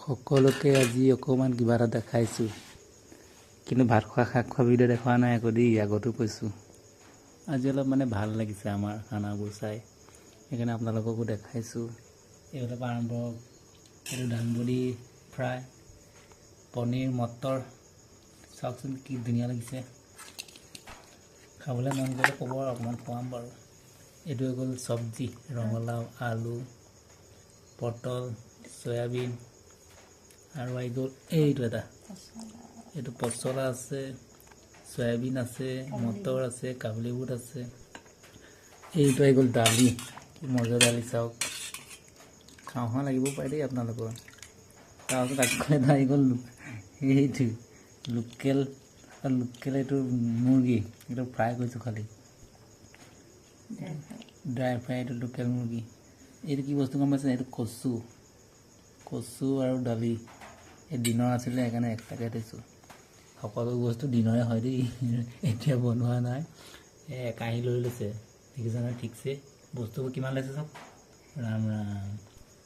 সকলোকে আজি অকণমান কিবা এটা দেখাইছোঁ। কিন্তু ভাত খোৱা শাক খোৱা ভিডিঅ' দেখুওৱা নাই আকৌ দেই আগতো কৈছোঁ। আজি অলপ মানে ভাল লাগিছে আমাৰ খানাবোৰ চাই। সেইকাৰণে আপোনালোককো দেখাইছোঁ। পৰা আৰম্ভ এইটো দাংবডি ফ্ৰাই পনীৰ মটৰ। চাওকচোন কি ধুনীয়া লাগিছে। খাবলৈ মন গ'লে ক'ব আৰু অকণমান খুৱাম বাৰু। এইটো হৈ গ'ল চব্জি ৰঙালাও আলু পটল চয়াবিন। আৰু আহি গ'ল এইটো এটা। এইটো পচলা আছে চয়াবিন আছে মটৰ আছে, কাবুলী বুট আছে। এইটো আহি গ'ল দালি মজা দালি চাওক খাওঁ খাওঁ লাগিব পাৰে দেই আপোনালোকৰ তাৰপাছত আকৌ এটা আহি গ'ল এইটো লোকেল লোকেল এইটো মুৰ্গী, এইটো ফ্ৰাই কৰিছোঁ খালি। ড্ৰাই ফ্ৰাই এইটো লোকেল মুৰ্গী। এইটো কি বস্তু গম পাইছে এইটো কচু কচু আৰু দালি। এই দিনৰ আছিলে সেইকাৰণে এক্সট্ৰাকৈ থৈছোঁ সকলো বস্তু দিনৰে হয় দেই এতিয়া বনোৱা নাই। এই একাহী লৈ লৈছে। দেখিছে নহয় ঠিকছে। বস্তুবোৰ কিমান লৈছে চাওক ৰাম ৰাম।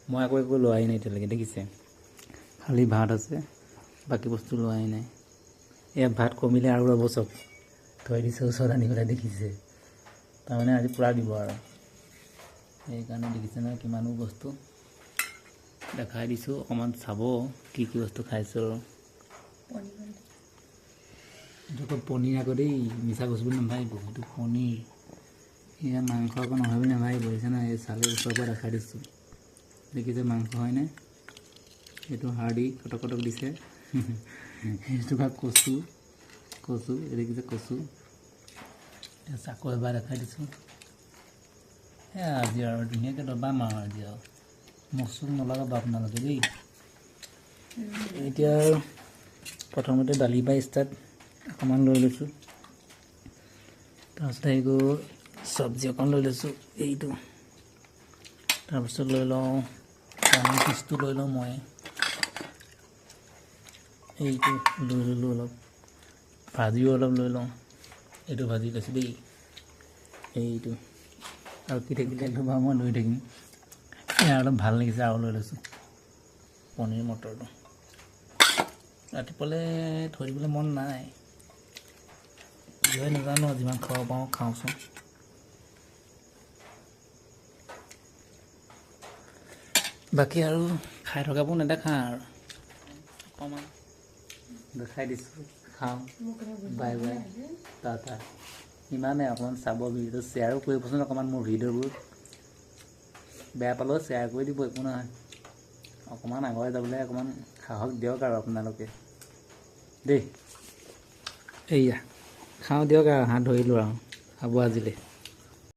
মই আকৌ একো লোৱাই নাই এতিয়ালৈকে দেখিছে? খালি ভাত আছে বাকী বস্তু লোৱাই নাই। ইয়াত ভাত কমিলে আৰু ৰ'ব চব। থৈ দিছে ওচৰত আনি পেলাই দেখিছে। তাৰমানে আজি পূৰা দিব আৰু। সেইকাৰণে দেখিছে নহয় কিমানো বস্তু। দেখাই দিছোঁ, অকণমান চাব, কি কি বস্তু খাইছোঁ। এইটো পনীৰ আকৌ দেই, মিছা কৈছোঁ বুলি নাভাবিব এইটো পনীৰ। এয়া মাংস আকৌ নহয় বুলি নাভাবিব বুজিছে নহয় এই চালি ওচৰৰ পৰা দেখাই দিছোঁ। দেখিছে মাংস হয়নে এইটো হাৰ্ডি কটক কটক দিছে। সেইটো বা কচু কচু দেখিছে কচু। আকৌ এবাৰ দেখাই দিছোঁ। এয়া আজি আৰু ধুনীয়াকৈ দবাম আৰু আজি আৰু। মোক চোক নলগাব আপোনালোকে দেই। এতিয়া আৰু প্ৰথমতে দালি বা ষ্টাৰ্ট অকণমান লৈ লৈছোঁ। তাৰপিছত আহি গ'ল চব্জি অকণ লৈ লৈছোঁ এইটো। তাৰপিছত লৈ লওঁ পনীৰ পিচটো লৈ লওঁ মই। এইটো লৈ ল'লোঁ অলপ। ভাজিও অলপ লৈ লওঁ। এইটো ভাজি লৈছোঁ দেই। এইটো। আৰু কি থাকিলে? বাৰু মই লৈ থাকিম। অলপ ভাল লাগিছে আৰু লৈ লৈছোঁ। পনীৰ মটৰটো। ৰাতিপুৱালৈ থৈ দিবলৈ মন নাই। কি হয় নাজানো যিমান খাব পাৰোঁ খাওঁচোন। বাকী আৰু খাই থকাবোৰ নেদেখা আৰু। অকণমান দেখাই দিছোঁ খাওঁ। Bye bye. টাটা। ইমানে অকণমান চাব ভিডিঅ'টো শ্বেয়াৰো কৰিবচোন অকণমান মোৰ ভিডিঅ'বোৰ। বেয়া পালেও শ্বেয়াৰ কৰি দিব একো নহয়। অকণমান আগুৱাই যাবলৈ অকণমান সাহস দিয়ক আৰু আপোনালোকে। দেই এইয়া খাওঁ দিয়ক আৰু হাত ধৰিলোঁ আৰু খাব আজিলৈ।